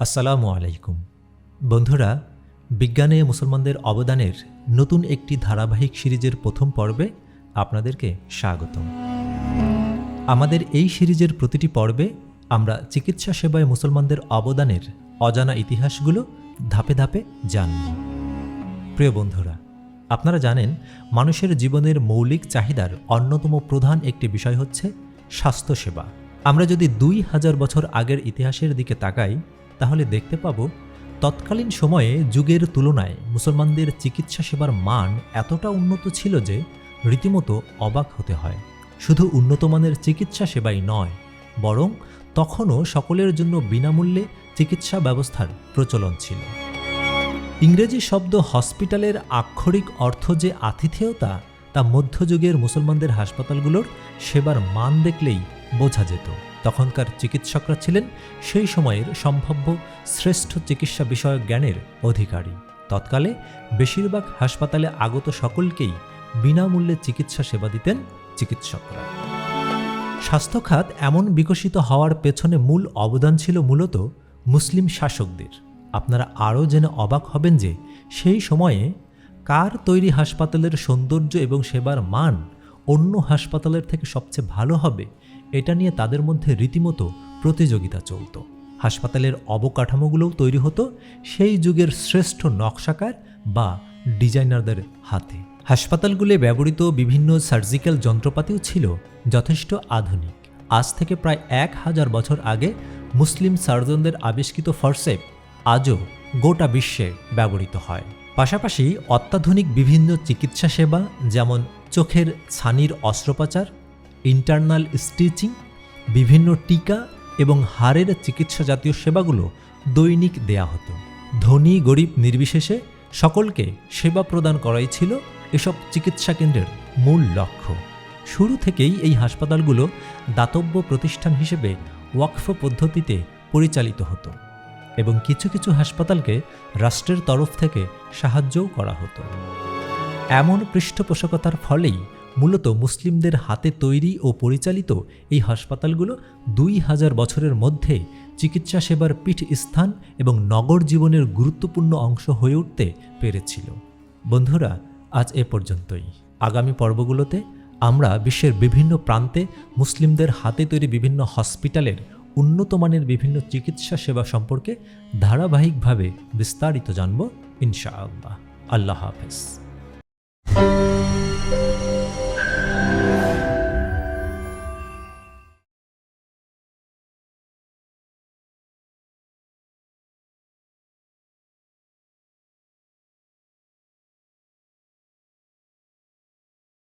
আসসালামু আলাইকুম। বন্ধুরা, বিজ্ঞানে মুসলমানদের অবদানের নতুন একটি ধারাবাহিক সিরিজের প্রথম পর্বে আপনাদেরকে স্বাগতম। আমাদের এই সিরিজের প্রতিটি পর্বে আমরা চিকিৎসা সেবায় মুসলমানদের অবদানের অজানা ইতিহাসগুলো ধাপে ধাপে জানব। প্রিয় বন্ধুরা, আপনারা জানেন, মানুষের জীবনের মৌলিক চাহিদার অন্যতম প্রধান একটি বিষয় হচ্ছে স্বাস্থ্যসেবা। আমরা যদি দুই হাজার বছর আগের ইতিহাসের দিকে তাকাই তাহলে দেখতে পাব, তৎকালীন সময়ে যুগের তুলনায় মুসলমানদের চিকিৎসা সেবার মান এতটা উন্নত ছিল যে রীতিমতো অবাক হতে হয়। শুধু উন্নত মানের চিকিৎসা সেবাই নয়, বরং তখনও সকলের জন্য বিনামূল্যে চিকিৎসা ব্যবস্থার প্রচলন ছিল। ইংরেজি শব্দ হসপিটালের আক্ষরিক অর্থ যে আতিথেয়তা, তা মধ্যযুগের মুসলমানদের হাসপাতালগুলোর সেবার মান দেখলেই বোঝা যেত। তখনকার চিকিৎসকরা ছিলেন সেই সময়ের সম্ভাব্য শ্রেষ্ঠ চিকিৎসা বিষয়ক জ্ঞানের অধিকারী। তৎকালে বেশিরভাগ হাসপাতালে আগত সকলকেই বিনামূল্যে চিকিৎসা সেবা দিতেন চিকিৎসকরা। স্বাস্থ্যখাত এমন বিকশিত হওয়ার পেছনে মূল অবদান ছিল মূলত মুসলিম শাসকদের। আপনারা আরও জেনে অবাক হবেন যে সেই সময়ে কার তৈরি হাসপাতালের সৌন্দর্য এবং সেবার মান অন্য হাসপাতালের থেকে সবচেয়ে ভালো হবে এটা নিয়ে তাদের মধ্যে রীতিমতো প্রতিযোগিতা চলত। হাসপাতালের অবকাঠামোগুলোও তৈরি হতো সেই যুগের শ্রেষ্ঠ নকশাকার বা ডিজাইনারদের হাতে। হাসপাতালগুলি ব্যবহৃত বিভিন্ন সার্জিক্যাল যন্ত্রপাতিও ছিল যথেষ্ট আধুনিক। আজ থেকে প্রায় এক হাজার বছর আগে মুসলিম সার্জনদের আবিষ্কৃত ফরসেপ আজও গোটা বিশ্বে ব্যবহৃত হয়। পাশাপাশি অত্যাধুনিক বিভিন্ন চিকিৎসা সেবা যেমন চোখের ছানির অস্ত্রোপচার, ইন্টারনাল স্টিচিং, বিভিন্ন টিকা এবং হাড়ের চিকিৎসা জাতীয় সেবাগুলো দৈনিক দেয়া হতো। ধনী, গরিব, নির্বিশেষে সকলকে সেবা প্রদান করাই ছিল এসব চিকিৎসা কেন্দ্রের মূল লক্ষ্য। শুরু থেকেই এই হাসপাতালগুলো দাতব্য প্রতিষ্ঠান হিসেবে ওয়াকফ পদ্ধতিতে পরিচালিত হতো এবং কিছু কিছু হাসপাতালকে রাষ্ট্রের তরফ থেকে সাহায্যও করা হতো। এমন পৃষ্ঠপোষকতার ফলেই মূলত মুসলিমদের হাতে তৈরি ও পরিচালিত এই হাসপাতালগুলো দুই হাজার বছরের মধ্যে চিকিৎসা সেবার পীঠ স্থান এবং নগর জীবনের গুরুত্বপূর্ণ অংশ হয়ে উঠতে পেরেছিল। বন্ধুরা, আজ এ পর্যন্তই। আগামী পর্বগুলোতে আমরা বিশ্বের বিভিন্ন প্রান্তে মুসলিমদের হাতে তৈরি বিভিন্ন হসপিটালের উন্নত মানের বিভিন্ন চিকিৎসা সেবা সম্পর্কে ধারাবাহিকভাবে বিস্তারিত জানব ইনশাআল্লাহ। আল্লাহ হাফেজ।